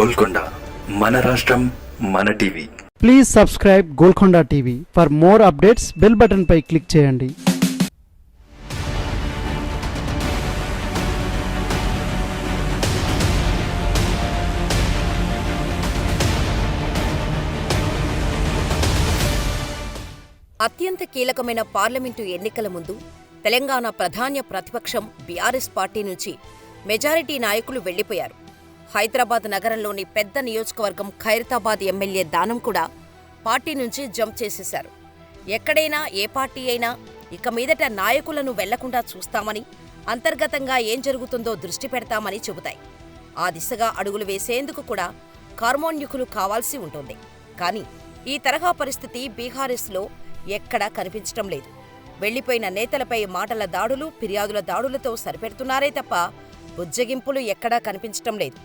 గోల్కొండ మన రాష్ట్రం మన TV. Please subscribe Golconda TV for more updates bell button pi click చేయండి. అత్యంత కీలకమైన పార్లమెంటు ఎన్నికల ముందు తెలంగాణ ప్రధాన ప్రతిపక్షం బీఆర్ఎస్ పార్టీ నుంచి మెజారిటీ నాయకులు వెళ్ళిపోయారు హైదరాబాద్ నగరంలోని పెద్ద నియోజకవర్గం ఖైరతాబాద్ ఎమ్మెల్యే దానం కూడా పార్టీ నుంచి జంప్ చేసేశారు. ఎక్కడైనా ఏ పార్టీ అయినా ఇక మీదట నాయకులను వెళ్ళకుండా చూస్తామని అంతర్గతంగా ఏం జరుగుతుందో దృష్టి పెడతామని చెబుతాయి. ఆ దిశగా అడుగులు వేసేందుకు కూడా కార్మోన్యుకులు కావాల్సి ఉంటుంది. కానీ ఈ తరహా పరిస్థితి బీహారెస్లో ఎక్కడా కనిపించటం లేదు. వెళ్ళిపోయిన నేతలపై మాటల దాడులు ఫిర్యాదుల దాడులతో సరిపెడుతున్నారే తప్ప బుజ్జగింపులు ఎక్కడా కనిపించటం లేదు.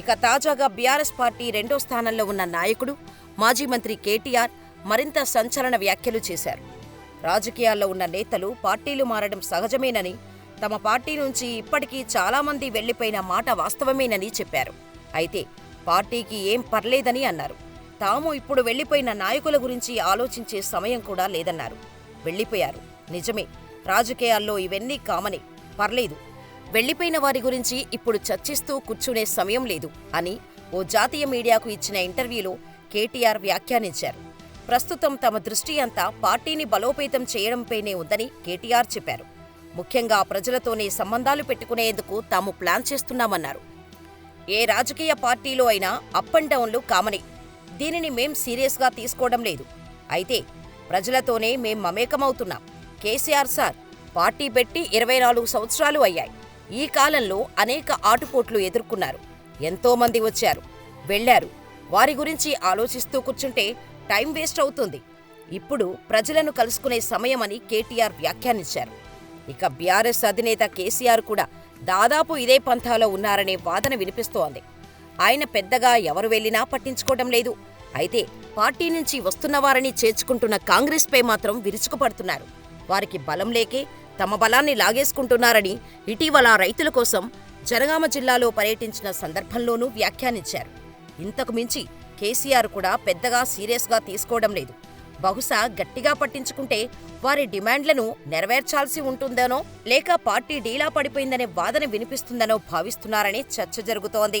ఇక తాజాగా బీఆర్ఎస్ పార్టీ రెండో స్థానంలో ఉన్న నాయకుడు మాజీ మంత్రి కేటీఆర్ మరింత సంచలన వ్యాఖ్యలు చేశారు. రాజకీయాల్లో ఉన్న నేతలు పార్టీలు మారడం సహజమేనని తమ పార్టీ నుంచి ఇప్పటికీ చాలామంది వెళ్ళిపోయిన మాట వాస్తవమేనని చెప్పారు. అయితే పార్టీకి ఏం పర్లేదని అన్నారు. తాము ఇప్పుడు వెళ్ళిపోయిన నాయకుల గురించి ఆలోచించే సమయం కూడా లేదన్నారు. వెళ్ళిపోయారు నిజమే రాజకీయాల్లో ఇవన్నీ కామనే. పర్లేదు వెళ్ళిపోయిన వారి గురించి ఇప్పుడు చర్చిస్తూ కూర్చునే సమయం లేదు అని ఓ జాతీయ మీడియాకు ఇచ్చిన ఇంటర్వ్యూలో కేటీఆర్ వ్యాఖ్యానించారు. ప్రస్తుతం తమ దృష్టి అంతా పార్టీని బలోపేతం చేయడంపైనే ఉందని కేటీఆర్ చెప్పారు. ముఖ్యంగా ప్రజలతోనే సంబంధాలు పెట్టుకునేందుకు తాము ప్లాన్ చేస్తున్నామన్నారు. ఏ రాజకీయ పార్టీలో అయినా అప్ అండ్ డౌన్లు కామనే. దీనిని మేం సీరియస్గా తీసుకోవడం లేదు. అయితే ప్రజలతోనే మేం మమేకమవుతున్నాం. కేసీఆర్ సార్ పార్టీ పెట్టి ఇరవై నాలుగు సంవత్సరాలు అయ్యాయి. ఈ కాలంలో అనేక ఆటుపోట్లు ఎదుర్కొన్నారు. ఎంతోమంది వచ్చారు వెళ్ళారు వారి గురించి ఆలోచిస్తూ కూర్చుంటే టైం వేస్ట్ అవుతుంది. ఇప్పుడు ప్రజలను కలుసుకునే సమయమని కేటీఆర్ వ్యాఖ్యానించారు. ఇక బీఆర్ఎస్ అధినేత కేసీఆర్ కూడా దాదాపు ఇదే పంథాలో ఉన్నారనే వాదన వినిపిస్తోంది. ఆయన పెద్దగా ఎవరు వెళ్ళినా పట్టించుకోవడం లేదు. అయితే పార్టీ నుంచి వస్తున్నవారని చేర్చుకుంటున్న కాంగ్రెస్పై మాత్రం విరుచుకుపడుతున్నారు. వారికి బలం లేకే తమ బలాన్ని లాగేసుకుంటున్నారని ఇటీవల రైతుల కోసం జనగామ జిల్లాలో పర్యటించిన సందర్భంలోనూ వ్యాఖ్యానించారు. ఇంతకు మించి కేసీఆర్ కూడా పెద్దగా సీరియస్గా తీసుకోవడం లేదు. బహుశా గట్టిగా పట్టించుకుంటే వారి డిమాండ్లను నెరవేర్చాల్సి ఉంటుందనో లేక పార్టీ డీలా పడిపోయిందనే వాదన వినిపిస్తుందనో భావిస్తున్నారని చర్చ జరుగుతోంది.